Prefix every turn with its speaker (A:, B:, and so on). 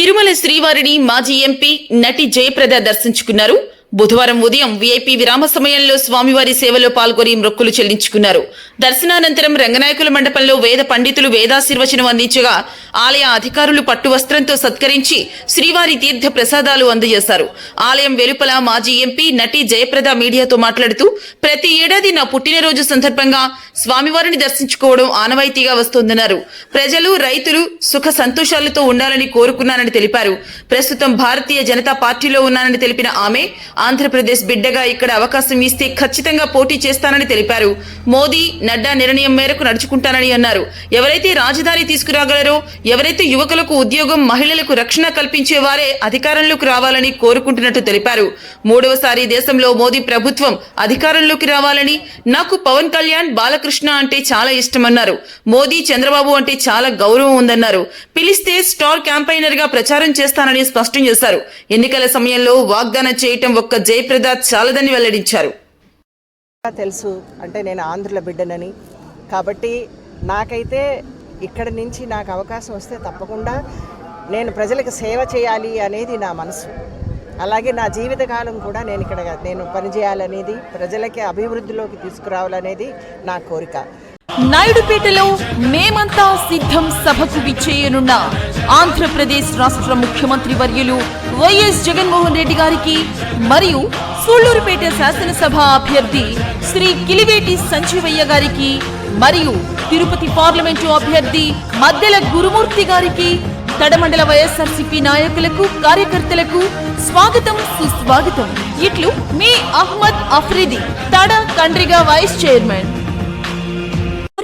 A: తిరుమల శ్రీవారిని మాజీ ఎంపీ నటి జయప్రద దర్శించుకున్నారు. బుధవారం ఉదయం వీఐపీ విరామ సమయంలో స్వామివారి సేవలో పాల్గొని మొక్కులు చెల్లించుకున్నారు. దర్శనానంతరం రంగనాయకుల మండపంలో వేద పండితులు వేదాశీర్వచనం అందించగా ఆలయ అధికారులు పట్టు వస్త్రంతో సత్కరించి శ్రీవారి తీర్థ ప్రసాదాలు అందజేశారు. ఆలయం వెలుపల మాజీ ఎంపీ నటి జయప్రద మీడియాతో మాట్లాడుతూ ప్రతి ఏడాది నా పుట్టినరోజు సందర్భంగా స్వామివారిని దర్శించుకోవడం ఆనవాయితీగా వస్తోందన్నారు. ప్రజలు రైతులు సుఖ సంతోషాలతో ఉండాలని కోరుకున్నానని తెలిపారు. ప్రస్తుతం భారతీయ జనతా పార్టీలో ఉన్నానని తెలిపిన ఆమె ఆంధ్రప్రదేశ్ బిడ్డగా ఇక్కడ అవకాశం ఇస్తే ఖచ్చితంగా పోటీ చేస్తానని తెలిపారు. మోదీ నడ్డా నిర్ణయం మేరకు నడుచుకుంటానని అన్నారు. ఎవరైతే రాజధాని తీసుకురాగలరో ఎవరైతే యువకులకు ఉద్యోగం మహిళలకు రక్షణ కల్పించే వారే అధికారంలోకి రావాలని కోరుకుంటున్నట్టు తెలిపారు. మూడవసారి దేశంలో మోదీ ప్రభుత్వం అధికారంలోకి రావాలని నాకు పవన్ కళ్యాణ్ బాలకృష్ణ అంటే చాలా ఇష్టమన్నారు. మోదీ చంద్రబాబు అంటే చాలా గౌరవం ఉందన్నారు. పిలిస్తే స్టార్ క్యాంపైనర్గా ప్రచారం చేస్తానని స్పష్టం చేశారు. ఎన్నికల సమయంలో వాగ్దానం చేయటం ఒక్క జయప్రద చాలదని వెల్లడించారు.
B: తెలుసు అంటే నేను ఆంధ్రుల బిడ్డనని. కాబట్టి నాకైతే ఇక్కడ నుంచి నాకు అవకాశం వస్తే తప్పకుండా నేను ప్రజలకు సేవ చేయాలి అనేది నా మనసు. అలాగే నా జీవితకాలం కూడా నేను ఇక్కడ నేను పనిచేయాలనేది ప్రజలకి అభివృద్ధిలోకి తీసుకురావాలనేది నా కోరిక.
C: నాయుడుపేటలో మేమంతా సిద్ధం సభకు విచ్చేయనున్న ఆంధ్రప్రదేశ్ రాష్ట్ర ముఖ్యమంత్రి వర్యులు వైఎస్ జగన్మోహన్ రెడ్డి గారికి మరియు సూళ్ళూరుపేట శాసనసభ అభ్యర్థి శ్రీ కిలివేటి సంజీవయ్య గారికి మరియు తిరుపతి పార్లమెంటు అభ్యర్థి మద్దెల గురుమూర్తి గారికి తడమండల వైఎస్ఆర్సీపీ నాయకులకు కార్యకర్తలకు స్వాగతం సుస్వాగతం. ఇట్లు మీ అహ్మద్ అఫ్రిది తడ కండ్రిగా వైస్ చైర్మన్.